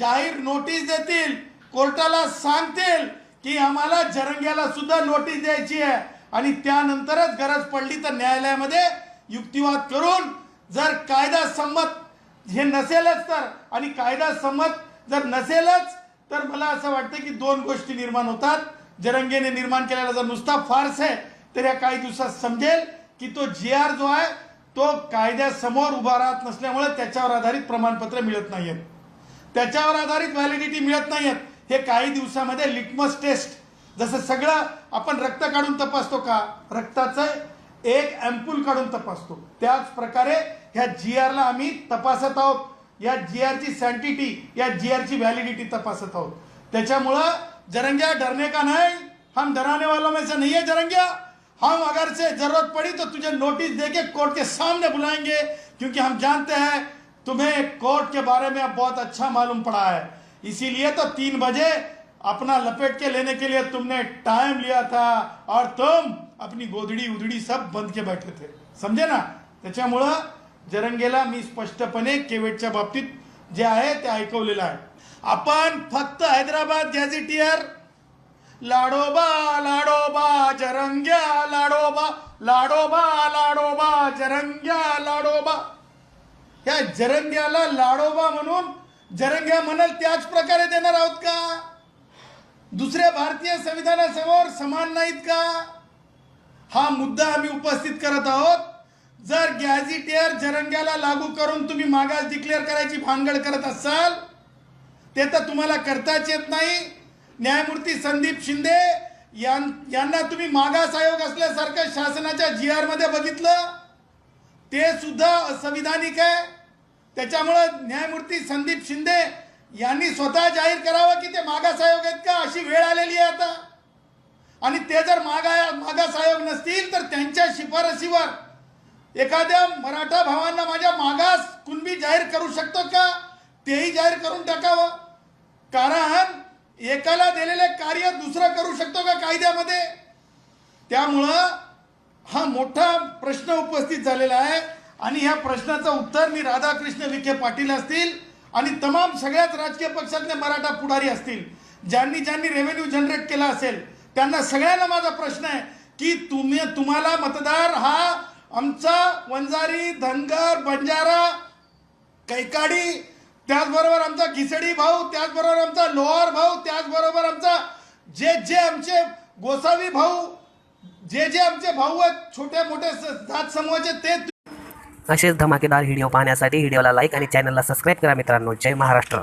जाहीर नोटीस देतील कोर्टाला सांगतील की आम्हाला जरंग्याला सुद्धा नोटीस द्यायची आहे. आणि त्यानंतरच गरज पडली तर न्यायालयामध्ये युक्तिवाद करून जर कायदा संमत हे नसेलच तर आणि कायदा संमत जर नसेलच तर मला असं वाटतं की दोन गोष्टी निर्माण होतात. जरंगेने निर्माण केलेला जर नुसता फार्स आहे तर या काही दिवसात समजेल की तो जी आर जो आहे तो कायद्यासमोर उभा राहत नसल्यामुळे त्याच्यावर आधारित प्रमाणपत्र मिळत नाहीयेत. त्याच्यावर आधारित व्हॅलिडिटी मिळत नाहीयेत. हे काही दिवसामध्ये लिटमस टेस्ट. जसं सगळं आपण रक्त काढून तपासतो का? रक्ताचं एक अँपूल काढून तपासतो. त्याच प्रकारे ह्या जी आरला आम्ही तपासत आहोत. या जी आरची सँटिटी या जी आरची व्हॅलिडिटी तपासत आहोत. त्याच्यामुळं जरंग्या डरने का नाही? हम डराने वालों में से नहीं है जरंग्या. हम अगर से जरूरत पड़ी तो तुझे नोटिस देके कोर्ट के सामने बुलाएंगे क्योंकि हम जानते हैं तुम्हें कोर्ट के बारे में अब बहुत अच्छा मालूम पड़ा है। इसीलिए तो तीन बजे अपना लपेट के लेने के लिए तुमने टाइम लिया था और तुम अपनी गोधडी उधडी सब बंद के बैठे थे। समझे ना? त्याच्यामुळं जरंगेला मी स्पष्टपणे केवेटच्या बाबतीत जे आहे ते ऐकवलेलं आहे. आपण फक्त हैदराबाद गॅझेटियर लाडोबा लाडोबा जरंग्या लाडोबा लाडोबा लाडोबा जरंग्या लाडोबा या जरंग्याला लाडोबा म्हणून जरंग्या म्हणाल त्याच प्रकारे देणार आहोत का? दुसऱ्या भारतीय संविधानासमोर समान नाहीत का? हा मुद्दा आम्ही उपस्थित करत आहोत. जर गॅझिटियर जरंग्याला लागू करून तुम्ही मागास डिक्लेअर करायची भानगड करत असाल ते तर तुम्हाला करताच येत नाही. न्यायमूर्ती संदीप शिंदे यां- यांना तुम्ही मागास आयोग असल्यासारखं शासनाच्या जी आरमध्ये बघितलं. ते सुद्धा असंविधानिक आहे. त्याच्यामुळं न्यायमूर्ती संदीप शिंदे यांनी स्वतः जाहीर करावं की ते मागास आयोग आहेत का? अशी वेळ आलेली आहे आता. आणि ते जर मागा मागास आयोग नसतील तर त्यांच्या शिफारसीवर एखाद्या मराठा भावांना माझ्या मागास कुणबी जाहीर करू शकतो का? तेही जाहीर करून टाकावं. कारण एकाला दिलेले कार्य दुसरं करू शकतो का कायद्यामध्ये? त्यामुळं हा मोठा प्रश्न उपस्थित झालेला आहे. आणि ह्या प्रश्नाचं उत्तर मी राधाकृष्ण विखे पाटील असतील आणि तमाम सगळ्याच राजकीय पक्षातले मराठा पुढारी असतील. ज्यांनी ज्यांनी रेव्हेन्यू जनरेट केला असेल त्यांना सगळ्यांना माझा प्रश्न आहे की तुम्ही तुम्हाला मतदार हा आमचा वंजारी धनगर बंजारा कैकाडी त्याचबरोबर आमचा घिसडी भाऊ त्याचबरोबर आमचा लोहार भाऊ त्याचबरोबर आमचा जे जे आमचे गोसावी भाऊ जे जे आमचे भाऊ आहेत छोट्या मोठ्या जात समूहाचे ते असेच धमाकेदार व्हिडिओ पाहण्यासाठी व्हिडिओला लाईक आणि चॅनलला सबस्क्राईब करा मित्रांनो. जय महाराष्ट्र.